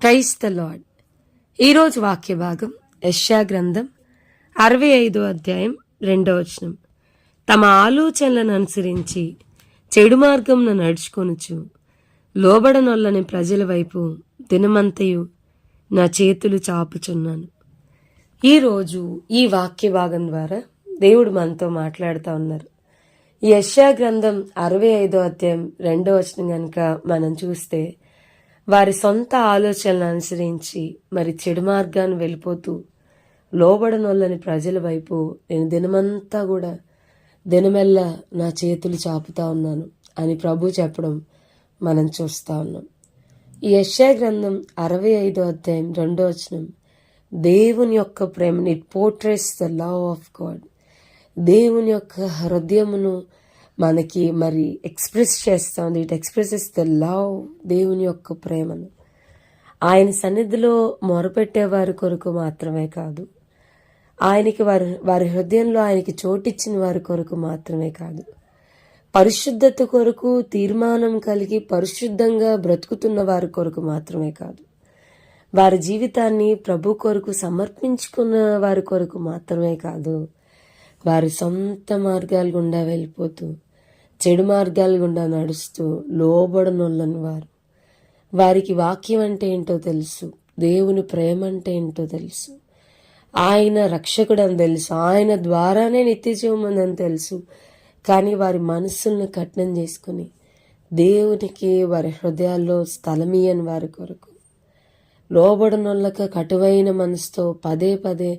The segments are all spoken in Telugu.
క్రైస్ ద లాడ్ ఈరోజు వాక్య భాగం యశ్యా గ్రంథం అరవై ఐదో అధ్యాయం రెండో వచనం. తమ ఆలోచనలను అనుసరించి చెడు మార్గంను నడుచుకొనుచు లోబడనొల్లని ప్రజల వైపు దినమంతయు నా చేతులు చాపుచున్నాను. ఈరోజు ఈ వాక్య భాగం ద్వారా దేవుడు మనతో మాట్లాడుతూ ఉన్నారు. ఈ యశ్యా గ్రంథం అరవై ఐదో అధ్యాయం రెండో వచనం కనుక మనం చూస్తే వారి సొంత ఆలోచనలను అనుసరించి మరి చెడు మార్గాన్ని వెళ్ళిపోతూ లోబడనొల్లని ప్రజల వైపు నేను దినమంతా కూడా దినమెల్లా నా చేతులు చాపుతా ఉన్నాను అని ప్రభు చెప్పడం మనం చూస్తా ఉన్నాం. ఈ యశ్యా గ్రంథం అరవై ఐదో అధ్యాయం రెండో వచనం. దేవుని యొక్క ప్రేమని it portrays the love of God దేవుని యొక్క హృదయమును మనకి మరి ఎక్స్ప్రెస్ చేస్తుంది. ఇట్ ఎక్స్ప్రెసెస్ ద లవ్ దేవుని యొక్క ప్రేమను. ఆయన సన్నిధిలో మొరపెట్టే వారి కొరకు మాత్రమే కాదు. ఆయనకి వారి వారి హృదయంలో ఆయనకి చోటిచ్చిన వారి కొరకు మాత్రమే కాదు. పరిశుద్ధత కొరకు తీర్మానం కలిగి పరిశుద్ధంగా బ్రతుకుతున్న వారి కొరకు మాత్రమే కాదు. వారి జీవితాన్ని ప్రభు కొరకు సమర్పించుకున్న వారి కొరకు మాత్రమే కాదు. వారి సొంత మార్గాలు గుండా వెళ్ళిపోతూ చెడు మార్గాల గుండా నడుస్తూ లోబడనొల్లని వారు. వారికి వాక్యం అంటే ఏంటో తెలుసు. దేవుని ప్రేమ అంటే ఏంటో తెలుసు. ఆయన రక్షకుడు అని తెలుసు. ఆయన ద్వారానే నిత్య జీవమని తెలుసు. కానీ వారి మనస్సులను కఠినం చేసుకుని దేవునికి వారి హృదయాల్లో స్థలమీయని వారి కొరకు. లోబడనొల్లక కటువైన మనసుతో పదే పదే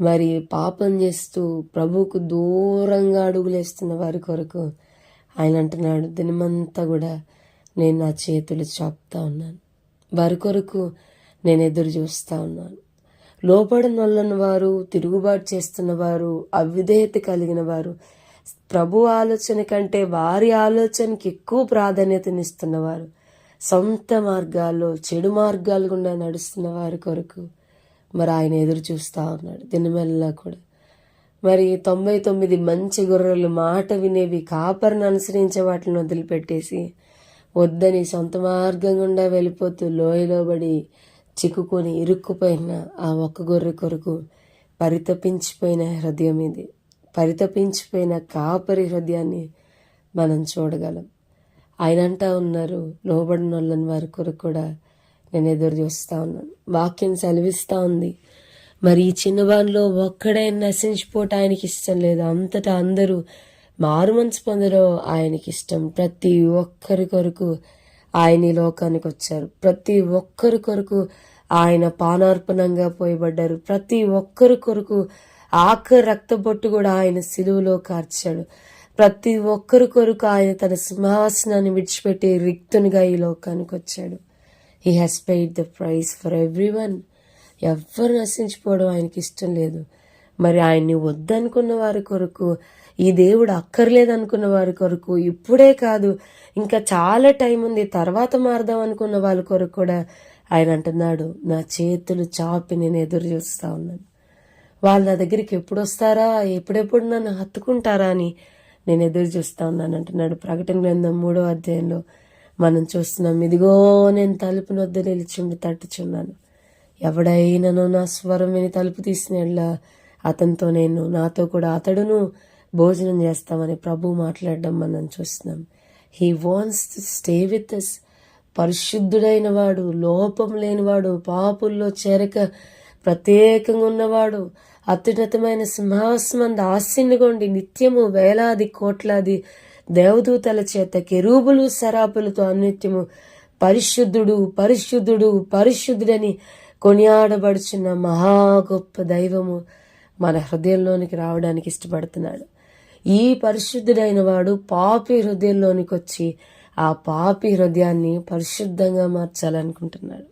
మరి పాపం చేస్తూ ప్రభుకు దూరంగా అడుగులేస్తున్న వారి కొరకు ఆయన అంటున్నాడు దినమంతా కూడా నేను నా చేతులు చాపుతా ఉన్నాను. వారి కొరకు నేను ఎదురు చూస్తూ ఉన్నాను. లోపడనొల్లని వారు తిరుగుబాటు చేస్తున్న వారు అవిధేయత కలిగిన వారు ప్రభు ఆలోచన కంటే వారి ఆలోచనకి ఎక్కువ ప్రాధాన్యతనిస్తున్నవారు సొంత మార్గాల్లో చెడు మార్గాలు గుండా నడుస్తున్న వారి కొరకు మరి ఆయన ఎదురు చూస్తూ ఉన్నాడు. దినమెల్లా కూడా మరి తొంభై తొమ్మిది మంచి గొర్రెలు మాట వినేవి కాపరిని అనుసరించే వాటిని వదిలిపెట్టేసి వద్దని సొంత మార్గం గుండా వెళ్ళిపోతూ లోయలోబడి చిక్కుకొని ఇరుక్కుపోయిన ఆ ఒక్క గొర్రె కొరకు పరితపించిపోయిన హృదయం ఇది. పరితపించిపోయిన కాపరి హృదయాన్ని మనం చూడగలం. ఆయన అంటా ఉన్నారు. లోబడిన వాళ్ళని వారి కొరకు కూడా నేను ఎదురు చూస్తూ ఉన్నాను. వాక్యం సెలవిస్తూ ఉంది. మరి ఈ చిన్నవానిలో ఒక్కడే నశించిపోవటం ఆయనకి ఇష్టం లేదు. అంతటా అందరూ మారు మనసు పొందడం ఆయనకి ఇష్టం. ప్రతి ఒక్కరి కొరకు ఆయన ఈ లోకానికి వచ్చారు. ప్రతి ఒక్కరి కొరకు ఆయన పానార్పణంగా పోయబడ్డారు. ప్రతి ఒక్కరి కొరకు ఆఖరి రక్తబొట్టు కూడా ఆయన సిలువలో కార్చాడు. ప్రతి ఒక్కరి కొరకు ఆయన తన సింహాసనాన్ని విడిచిపెట్టి రిక్తునిగా ఈ లోకానికి వచ్చాడు. He has paid the price for every one ఎవ్వరు నశించిపోవడం ఆయనకి ఇష్టం లేదు. మరి ఆయన్ని వద్దనుకున్న వారి కొరకు ఈ దేవుడు అక్కర్లేదు అనుకున్న వారి కొరకు ఇప్పుడే కాదు ఇంకా చాలా టైం ఉంది తర్వాత మారదాం అనుకున్న వాళ్ళ కొరకు కూడా ఆయన అంటున్నాడు నా చేతులు చాపి నేను ఎదురు చూస్తూ ఉన్నాను. వాళ్ళు నా దగ్గరికి ఎప్పుడు వస్తారా ఎప్పుడెప్పుడు నన్ను హత్తుకుంటారా అని నేను ఎదురు చూస్తూ ఉన్నాను అంటున్నాడు. ప్రకటన గ్రంథం మూడో అధ్యాయంలో మనం చూస్తున్నాం ఇదిగో నేను తలుపు నొద్ద నిలిచిండి తట్టుచున్నాను. ఎవడైనానో నా స్వరం విని తలుపు తీసిన అతనితో నేను నాతో కూడా అతడును భోజనం చేస్తామని ప్రభు మాట్లాడడం మనం చూస్తున్నాం. He wants to stay with us పరిశుద్ధుడైన వాడు లోపం లేనివాడు పాపుల్లో చేరక ప్రత్యేకంగా ఉన్నవాడు అత్యున్నతమైన సింహాసమంద ఆశీనుగొండి నిత్యము వేలాది కోట్లాది దేవదూతల చేత కెరూబులు సరాపులతో అనిత్యము పరిశుద్ధుడు పరిశుద్ధుడు పరిశుద్ధుడని కొనియాడబడుచున్న మహా గొప్ప దైవము మన హృదయంలోనికి రావడానికి ఇష్టపడుతున్నాడు. ఈ పరిశుద్ధుడైన వాడు పాపి హృదయంలోనికి వచ్చి ఆ పాపి హృదయాన్ని పరిశుద్ధంగా మార్చాలనుకుంటున్నాడు.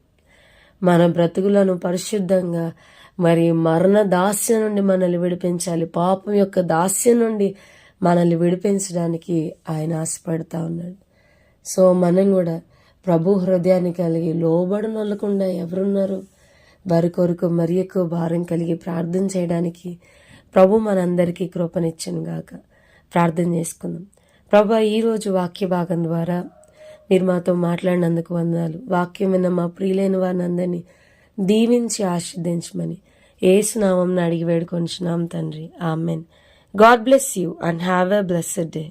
మన బ్రతుకులను పరిశుద్ధంగా మరి మరణ దాస్యం నుండి మనల్ని విడిపించాలి. పాపం యొక్క దాస్యం నుండి మనల్ని విడిపించడానికి ఆయన ఆశపడతా ఉన్నాడు. సో మనం కూడా ప్రభు హృదయాన్ని కలిగి లోబడనొల్లకుండా ఎవరున్నారు? వారి కొరకు మరి ఎక్కువ భారం కలిగి ప్రార్థన చేయడానికి ప్రభు మనందరికీ కృపనిచ్చను గాక. ప్రార్థన చేసుకుందాం. ప్రభా ఈరోజు వాక్య భాగం ద్వారా మీరు మాతో మాట్లాడినందుకు వందనాలు. వాక్యం విన్న మా ప్రియులైన వారిని అందరినీ దీవించి ఆశీర్దించమని ఏసునామం అడిగి వేడుకొంచున్నాం తండ్రి. Amen. God bless you and have a blessed day.